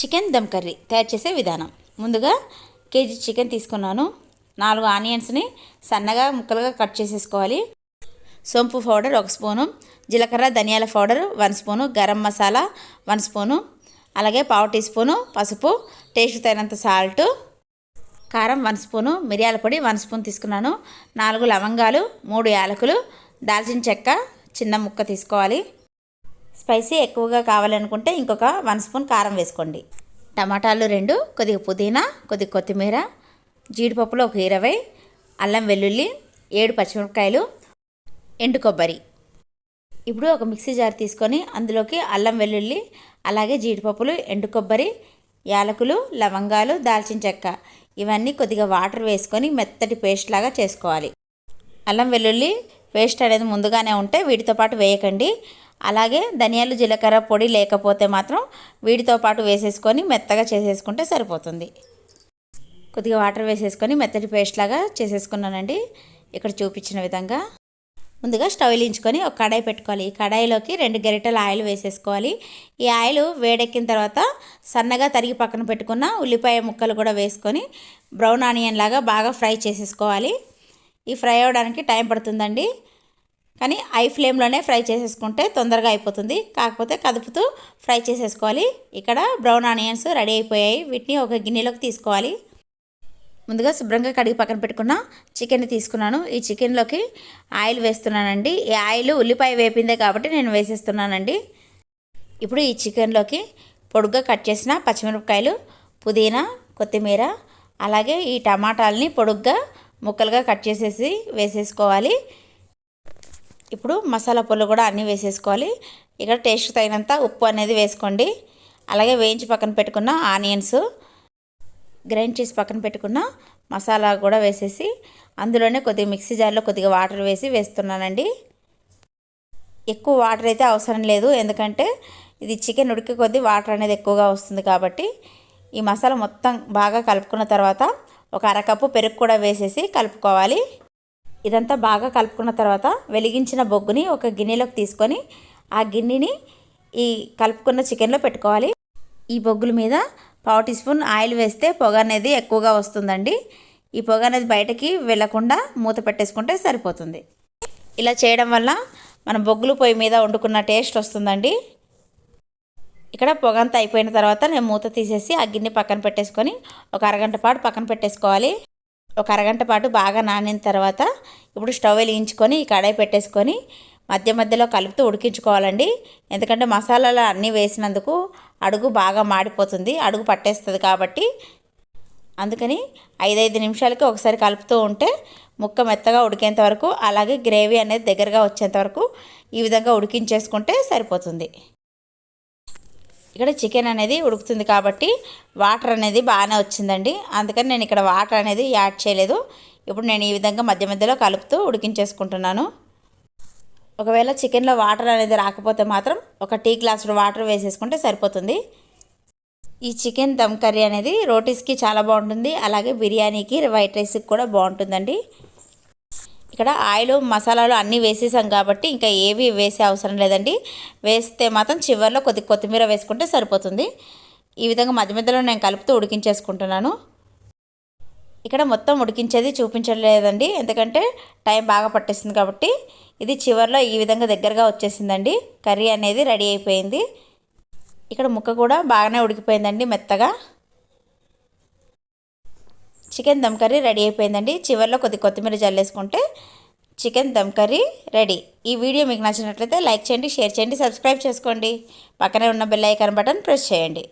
Chicken dum curry తయారు చేసే విధానం. ముందుగా కేజీ చికెన్ తీసుకున్నాను. నాలుగు ఆనియన్స్ని సన్నగా ముక్కలుగా కట్ చేసేసుకోవాలి. సోంపు పౌడర్ ఒక స్పూను జీలకర్ర ధనియాల powder one spoon garam masala one spoon అలాగే పావు టీ స్పూను పసుపు టేస్ట్ తగినంత సాల్ట్ కారం వన్ స్పూను మిరియాల పొడి వన్ స్పూన్ తీసుకున్నాను. నాలుగు లవంగాలు మూడు యాలకులు దాల్చిన చెక్క చిన్న ముక్క తీసుకోవాలి. స్పైసీ ఎక్కువగా కావాలనుకుంటే ఇంకొక వన్ స్పూన్ కారం వేసుకోండి. టమాటాలు రెండు కొద్దిగా పుదీనా కొద్దిగా కొత్తిమీర జీడిపప్పులు ఒక ఇరవై అల్లం వెల్లుల్లి ఏడు పచ్చిమిరపకాయలు ఎండు కొబ్బరి. ఇప్పుడు ఒక మిక్సీ జార్ తీసుకొని అందులోకి అల్లం వెల్లుల్లి అలాగే జీడిపప్పులు ఎండు కొబ్బరి యాలకులు లవంగాలు దాల్చిన చెక్క ఇవన్నీ కొద్దిగా వాటర్ వేసుకొని మెత్తటి పేస్ట్ లాగా చేసుకోవాలి. అల్లం వెల్లుల్లి పేస్ట్ అనేది ముందుగానే ఉంటే వీటితో పాటు వేయకండి. అలాగే ధనియాలు జీలకర్ర పొడి లేకపోతే మాత్రం వీటితో పాటు వేసేసుకొని మెత్తగా చేసేసుకుంటే సరిపోతుంది. కొద్దిగా వాటర్ వేసేసుకొని మెత్తటి పేస్ట్ లాగా చేసేసుకున్నానండి. ఇక్కడ చూపించిన విధంగా. ముందుగా స్టవ్ వెలించుకొని ఒక కడాయి పెట్టుకోవాలి. ఈ కడాయిలోకి రెండు గరిటెల ఆయిల్ వేసేసుకోవాలి. ఈ ఆయిల్ వేడెక్కిన తర్వాత సన్నగా తరిగి పక్కన పెట్టుకున్న ఉల్లిపాయ ముక్కలు కూడా వేసుకొని బ్రౌన్ ఆనియన్ లాగా బాగా ఫ్రై చేసేసుకోవాలి. ఈ ఫ్రై అవ్వడానికి టైం పడుతుందండి. కానీ ఐ ఫ్లేమ్లోనే ఫ్రై చేసేసుకుంటే తొందరగా అయిపోతుంది. కాకపోతే కదుపుతూ ఫ్రై చేసేసుకోవాలి. ఇక్కడ బ్రౌన్ ఆనియన్స్ రెడీ అయిపోయాయి. వీటిని ఒక గిన్నెలోకి తీసుకోవాలి. ముందుగా శుభ్రంగా కడిగి పక్కన పెట్టుకున్న చికెన్ తీసుకున్నాను. ఈ చికెన్లోకి ఆయిల్ వేస్తున్నానండి. ఈ ఆయిల్ ఉల్లిపాయ వేపిందే కాబట్టి నేను వేసేస్తున్నానండి. ఇప్పుడు ఈ చికెన్లోకి పొడుగ్గా కట్ చేసిన పచ్చిమిరపకాయలు పుదీనా కొత్తిమీర అలాగే ఈ టమాటాలని పొడుగ్గా ముక్కలుగా కట్ చేసేసి వేసేసుకోవాలి. ఇప్పుడు మసాలా పొలు కూడా అన్నీ వేసేసుకోవాలి. ఇక్కడ టేస్ట్ తగినంత ఉప్పు అనేది వేసుకోండి. అలాగే వేయించి పక్కన పెట్టుకున్న ఆనియన్స్ గ్రైండ్ చేసి పక్కన పెట్టుకున్న మసాలా కూడా వేసేసి అందులోనే కొద్దిగా మిక్సీ జార్లో కొద్దిగా వాటర్ వేసి వేస్తున్నానండి. ఎక్కువ వాటర్ అయితే అవసరం లేదు. ఎందుకంటే ఇది చికెన్ ఉడికే కొద్దీ వాటర్ అనేది ఎక్కువగా వస్తుంది కాబట్టి ఈ మసాలా మొత్తం బాగా కలుపుకున్న తర్వాత ఒక అరకప్పు పెరుగు కూడా వేసేసి కలుపుకోవాలి. ఇదంతా బాగా కలుపుకున్న తర్వాత వెలిగించిన బొగ్గుని ఒక గిన్నెలోకి తీసుకొని ఆ గిన్నెని ఈ కలుపుకున్న చికెన్లో పెట్టుకోవాలి. ఈ బొగ్గుల మీద పావు టీ స్పూన్ ఆయిల్ వేస్తే పొగ అనేది ఎక్కువగా వస్తుందండి. ఈ పొగ అనేది బయటకి వెళ్ళకుండా మూత పెట్టేసుకుంటే సరిపోతుంది. ఇలా చేయడం వల్ల మన బొగ్గులు పొయ్యి మీద వండుకున్న టేస్ట్ వస్తుందండి. ఇక్కడ పొగ అంతా అయిపోయిన తర్వాత నేను మూత తీసేసి ఆ గిన్నె పక్కన పెట్టేసుకొని ఒక అరగంట పాటు పక్కన పెట్టేసుకోవాలి. ఒక అరగంట పాటు బాగా నానిన తర్వాత ఇప్పుడు స్టవ్ వెలిగించుకొని ఈ కడాయి పెట్టేసుకొని మధ్య మధ్యలో కలుపుతూ ఉడికించుకోవాలండి. ఎందుకంటే మసాలాలు అన్నీ వేసినందుకు అడుగు బాగా మాడిపోతుంది అడుగు పట్టేస్తుంది కాబట్టి. అందుకని ఐదైదు నిమిషాలకి ఒకసారి కలుపుతూ ఉంటే ముక్క మెత్తగా ఉడికేంత వరకు అలాగే గ్రేవీ అనేది దగ్గరగా వచ్చేంత వరకు ఈ విధంగా ఉడికించేసుకుంటే సరిపోతుంది. ఇక్కడ చికెన్ అనేది ఉడుకుతుంది కాబట్టి వాటర్ అనేది బాగానే వచ్చిందండి. అందుకని నేను ఇక్కడ వాటర్ అనేది యాడ్ చేయలేదు. ఇప్పుడు నేను ఈ విధంగా మధ్య మధ్యలో కలుపుతూ ఉడికించేసుకుంటున్నాను. ఒకవేళ చికెన్లో వాటర్ అనేది రాకపోతే మాత్రం ఒక టీ గ్లాసుడు వాటర్ వేసేసుకుంటే సరిపోతుంది. ఈ చికెన్ దమ్ కర్రీ అనేది రోటీస్కి చాలా బాగుంటుంది. అలాగే బిర్యానీకి వైట్ రైస్కి కూడా బాగుంటుందండి. ఇక్కడ ఆయిల్ మసాలాలు అన్నీ వేసేసాం కాబట్టి ఇంకా ఏవి వేసే అవసరం లేదండి. వేస్తే మాత్రం చివరిలో కొద్ది కొత్తిమీర వేసుకుంటే సరిపోతుంది. ఈ విధంగా మధ్య మధ్యలో నేను కలుపుతూ ఉడికించేసుకుంటున్నాను. ఇక్కడ మొత్తం ఉడికించేది చూపించలేదండి. ఎందుకంటే టైం బాగా పట్టేస్తుంది కాబట్టి ఇది చివరిలో ఈ విధంగా దగ్గరగా వచ్చేసిందండి. కర్రీ అనేది రెడీ అయిపోయింది. ఇక్కడ ముక్క కూడా బాగానే ఉడికిపోయిందండి మెత్తగా. చికెన్ దమ్ కర్రీ రెడీ అయిపోయిందండి. చివరిలో కొద్ది కొత్తిమీర జల్లేసుకుంటే చికెన్ దమ్ కర్రీ రెడీ. ఈ వీడియో మీకు నచ్చినట్లయితే లైక్ చేయండి షేర్ చేయండి సబ్స్క్రైబ్ చేసుకోండి. పక్కనే ఉన్న బెల్ ఐకాన్ బటన్ ప్రెస్ చేయండి.